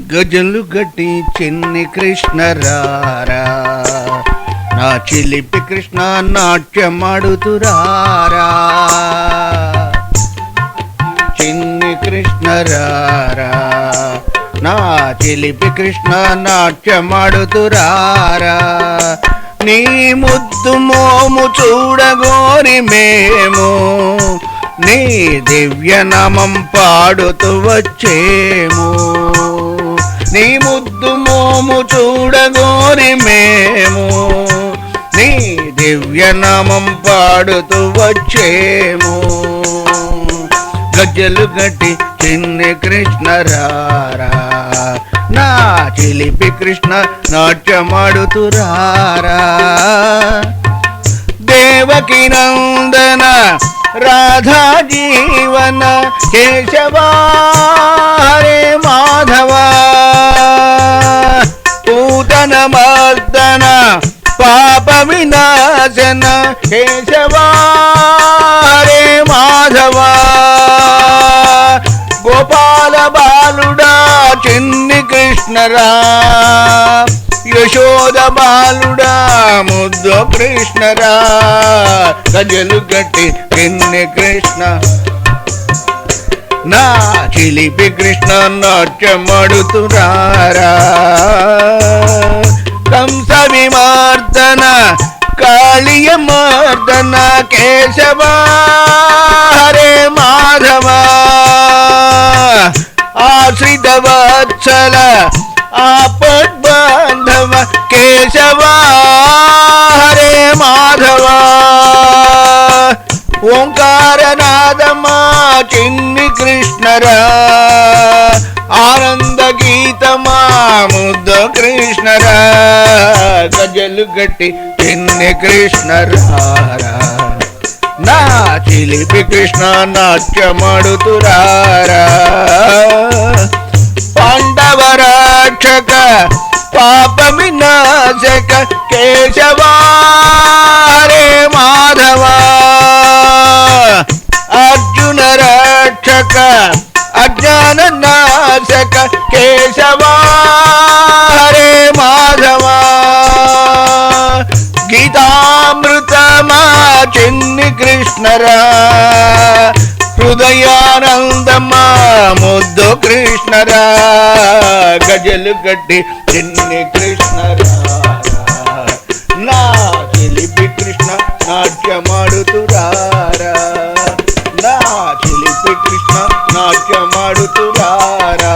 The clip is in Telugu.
గజలు గట్టి చిన్ని కృష్ణరారా. నా చిలిపి కృష్ణ నాట్యమాడుతురారా. చిన్ని కృష్ణరారా. నా చిలిపి కృష్ణ నాట్యమాడుతురారా. నీ ముద్దు మోము చూడగోరి మేము. నీ దివ్య నామం పాడుతూ వచ్చేము. నీ ముద్దు మోము చూడగోరి మేము. నీ దివ్యనామం పాడుతూ వచ్చేము. గజ్జలు గట్టి చిన్ని కృష్ణ రారా. నా చిలిపి కృష్ణ నాట్యమాడుతురారా దేవకి నందన రాధా జీవన కేశవా జ్ఞానమర్దన పాప వినాశన కేశవారే మాధవ. గోపాల బాలుడా చిన్ని కృష్ణరా. యశోద బాలుడా ముద్దు కృష్ణరా. గజలు గట్టి చిన్ని కృష్ణ. నా చిలిపి కృష్ణ నాట్యమడుతురారా. కంస విమార్దన కాళియ మార్దన కేశవా హరే మాధవ. ఆశ్రిత వత్సల ఆపద్బాంధవ కేశవా హరే మాధవ. ఓంకారనాదమా చిన్న కృష్ణరా ఆనంద గీతమా ముద్ద కృష్ణరా గజలు గట్టి చిన్ని కృష్ణరారా నా చిలిపి కృష్ణ నాట్యమాడుతురారా. పాండవ రాక్షక పాప వినాశక కేశవా చెన్ని కృష్ణరా. హృదయానందమా ముద్దు కృష్ణరా. గజలు గడ్డి చెన్ని కృష్ణరా. నా చిలిపి కృష్ణ నాట్యమాడుతురారా నా చిలిపి కృష్ణ నాట్యమాడుతురారా